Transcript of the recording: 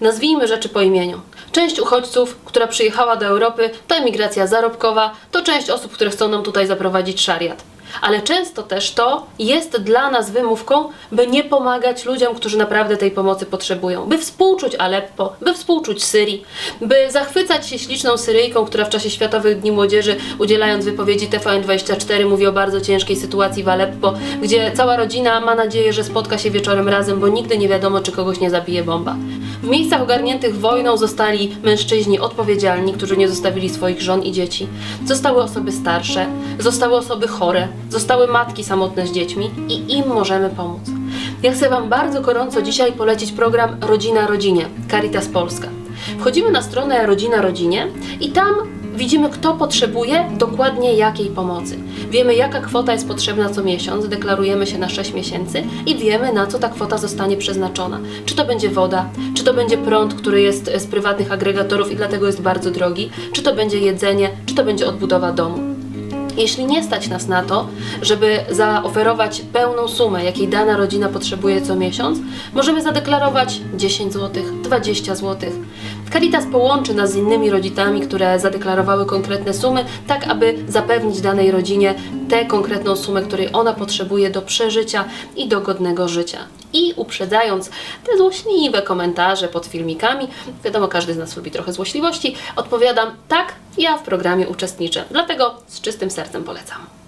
Nazwijmy rzeczy po imieniu. Część uchodźców, która przyjechała do Europy, to emigracja zarobkowa, to część osób, które chcą nam tutaj zaprowadzić szariat. Ale często też to jest dla nas wymówką, by nie pomagać ludziom, którzy naprawdę tej pomocy potrzebują. By współczuć Aleppo, by współczuć Syrii, by zachwycać się śliczną Syryjką, która w czasie Światowych Dni Młodzieży, udzielając wypowiedzi TVN24, mówi o bardzo ciężkiej sytuacji w Aleppo, gdzie cała rodzina ma nadzieję, że spotka się wieczorem razem, bo nigdy nie wiadomo, czy kogoś nie zabije bomba. W miejscach ogarniętych wojną zostali mężczyźni odpowiedzialni, którzy nie zostawili swoich żon i dzieci. Zostały osoby starsze, zostały osoby chore, zostały matki samotne z dziećmi i im możemy pomóc. Ja chcę Wam bardzo gorąco dzisiaj polecić program Rodzina Rodzinie, Caritas Polska. Wchodzimy na stronę Rodzina Rodzinie i tam widzimy, kto potrzebuje dokładnie jakiej pomocy. Wiemy, jaka kwota jest potrzebna co miesiąc, deklarujemy się na 6 miesięcy i wiemy, na co ta kwota zostanie przeznaczona. Czy to będzie woda, czy to będzie prąd, który jest z prywatnych agregatorów i dlatego jest bardzo drogi, czy to będzie jedzenie, czy to będzie odbudowa domu. Jeśli nie stać nas na to, żeby zaoferować pełną sumę, jakiej dana rodzina potrzebuje co miesiąc, możemy zadeklarować 10 zł, 20 zł. Caritas połączy nas z innymi rodzicami, które zadeklarowały konkretne sumy, tak aby zapewnić danej rodzinie tę konkretną sumę, której ona potrzebuje do przeżycia i do godnego życia. I uprzedzając te złośliwe komentarze pod filmikami, wiadomo, każdy z nas lubi trochę złośliwości, odpowiadam tak, ja w programie uczestniczę. Dlatego z czystym sercem polecam.